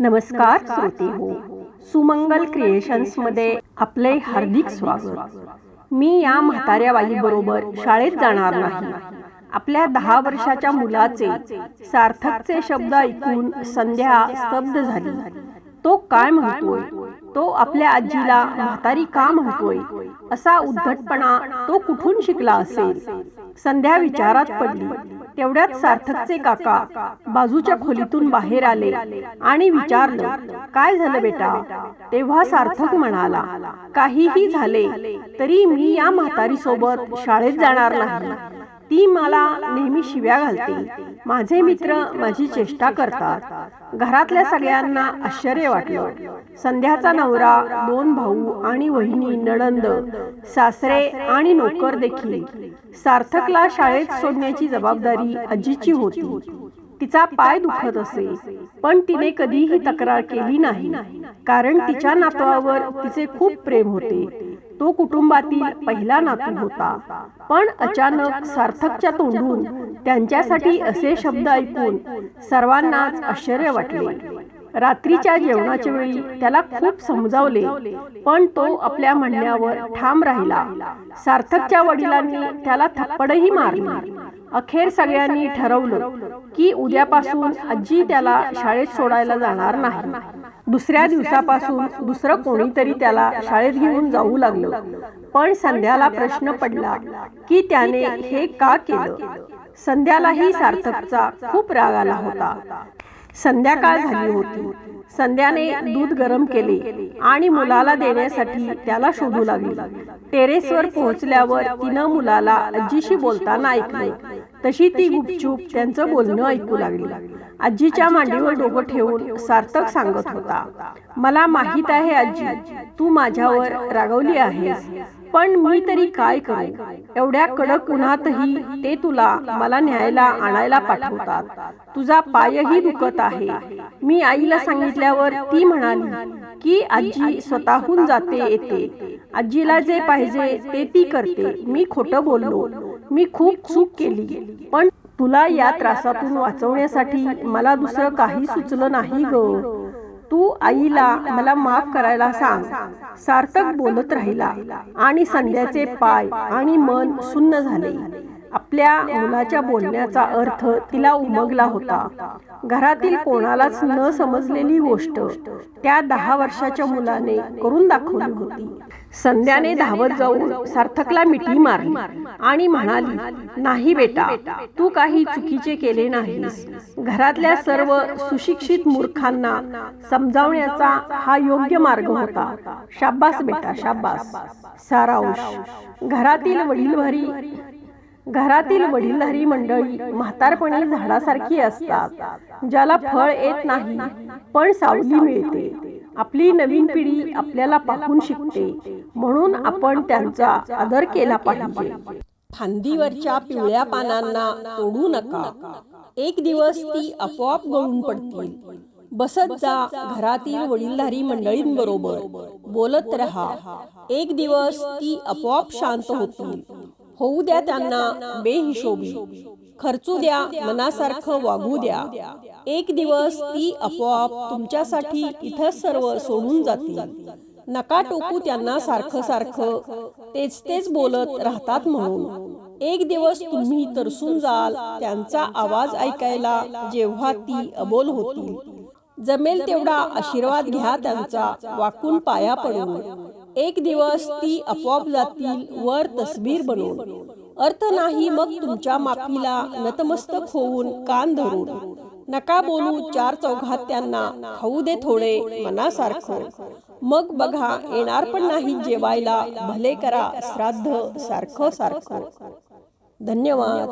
नमस्कार श्रोते हो. सुमंगल क्रिएशन्समध्ये आपले हार्दिक स्वागत. मी या म्हाताऱ्या बाईबरोबर शाळेत जाणार नाही. आपल्या दहा वर्षाच्या मुलाचे सार्थकचे शब्द ऐकून संध्या स्तब्ध झाली. तो काय म्हणतोय? तो आपल्या आजीला म्हातारी का म्हणतोय? असा उद्धटपणा तो कुठून शिकला असेल? संध्या विचारात पडली. तेवढ्यात सार्थकचे काका बाजूच्या खोलीतून बाहेर आले आणि विचारलं काय झालं बेटा? तेव्हा सार्थक म्हणाला काहीही झाले तरी मी या म्हातारी सोबत शाळेत जाणार नाही. ती मला नेहमी शिव्या घालते. माझे मित्र माझी चेष्टा करतात. घरातल्या सगळ्यांना आश्चर्य वाटलं. संध्याचा नवरा दोन भाऊ आणि वहिनी नणंद सासरे आणि नोकर देखील सार्थकला शाळेत सोडण्याची जबाबदारी आजीची होती. तिचा पाय दुखत असे पण तिने कधीही तक्रार केली नाही. कारण तिच्या नातवावर तिचे खूप प्रेम होते. तो कुटुंबातील पहिला नातू होता. पण अचानक सार्थकच्या तोंडून त्यांच्यासाठी असे शब्द ऐकून सर्वांनाच आश्चर्य वाटले. रात्रीच्या जेवणाच्या वेळी त्याला खूप समजावले पण तो आपल्या म्हणण्यावर ठाम राहिला. सार्थकच्या वडिलांनी त्याला थप्पडही मारली. अखेर सगळ्यांनी ठरवलं की उद्यापासून आजी त्याला शाळेत सोडायला जाणार नाही. दुसऱ्या दिवसापासून दुसरं कोणीतरी त्याला शाळेत घेऊन जाऊ लागलं. पण संध्याला प्रश्न पडला की त्याने हे का केलं? संध्यालाही सार्थकचा खूप राग आला होता. संध्याकाळ झाली होती. संध्याने दूध गरम केले आणि मुलाला देण्यासाठी त्याला शोधू लागली. टेरेसवर पोहोचल्यावर तिनं मुलाला आजीशी बोलताना ऐकले. तशी ती गुपचूप त्यांचं बोलणं ऐकू लागली. आजीच्या मांडीवर डोकं ठेवून सार्थक सांगत होता मला माहीत आहे आजी तू माझ्यावर रागवली आहेस पण मी तरी काय करू? एवढ्या कडक उन्हातही ते तुला मला न्यायला आणायला पाठवतात. तुझा पायही दुखत आहे. मी आईला सांगितल्यावर ती म्हणाली की आजी स्वतःहून जाते येते. आजीला जे पाहिजे ते ती करते. मी खोटं बोललो. मी खूप चूक केली पण तुला या त्रासातून वाचवण्यासाठी मला दुसरं काही सुचलं नाही ग. तू आईला मला माफ करायला सांग. सार्थक बोलत राहिला आणि संध्याचे पाय आणि मन सुन्न झाले. आपल्या मुलाच्या बोलण्याचा अर्थ तिला उमगला होता. घरातील कोणालाच न समजलेली गोष्ट त्या दहा वर्षाच्या मुलाने करून दाखवली होती. संध्याने धावत जाऊन सार्थकला मिठी मारली आणि म्हणाली नाही बेटा तू काही चुकीचे केले नाहीस. घरातल्या सर्व सुशिक्षित मूर्खांना समजावण्याचा हा योग्य मार्ग होता. शाब्बास बेटा शाब्बास. सारांश. घरातील वडीलधारी घरातील वडीलधारी मंडळी म्हातारपणी झाडासारखी असतात ज्याला फळ येत नाही पण सावली मिळते. आपली नवीन पिढी आपल्याला पाहून शिकते. म्हणून आपण त्यांचा आदर केला पाहिजे. फांदीवरच्या पिवळ्या पानांना तोडू नका. एक दिवस ती आपोआप गळून पडतील. बसत जा घरातील वडीलधारी मंडळींबरोबर. बोलत रहा. एक दिवस ती आपोआप शांत होतील. होऊ द्या त्यांना बेहिशोबी. खर्चू द्या मनासारखं वागू द्या. एक दिवस ती आपोआप तुमच्यासाठी इथं सर्व सोडून जातील नका टोकू त्यांना सारखं सारखं. तेच तेच बोलत राहतात म्हणून. एक दिवस तुम्ही तरसून जाल त्यांचा आवाज ऐकायला जेव्हा ती अबोल होतील. जमेल तेवढा आशीर्वाद घ्या त्यांचा वाकून पाया पडून. एक दिवस ती आपोआप जातील वर तस्बीर बनवून. अर्थ नाही मग तुमच्या माफीला नतमस्तक होऊन कान धरून. नका बोलू चार चौघात त्यांना खाऊ दे थोडे मनासारखं. मग बघा येणार पण नाही जेवायला भले करा श्राद्ध सारखं सारखं. धन्यवाद.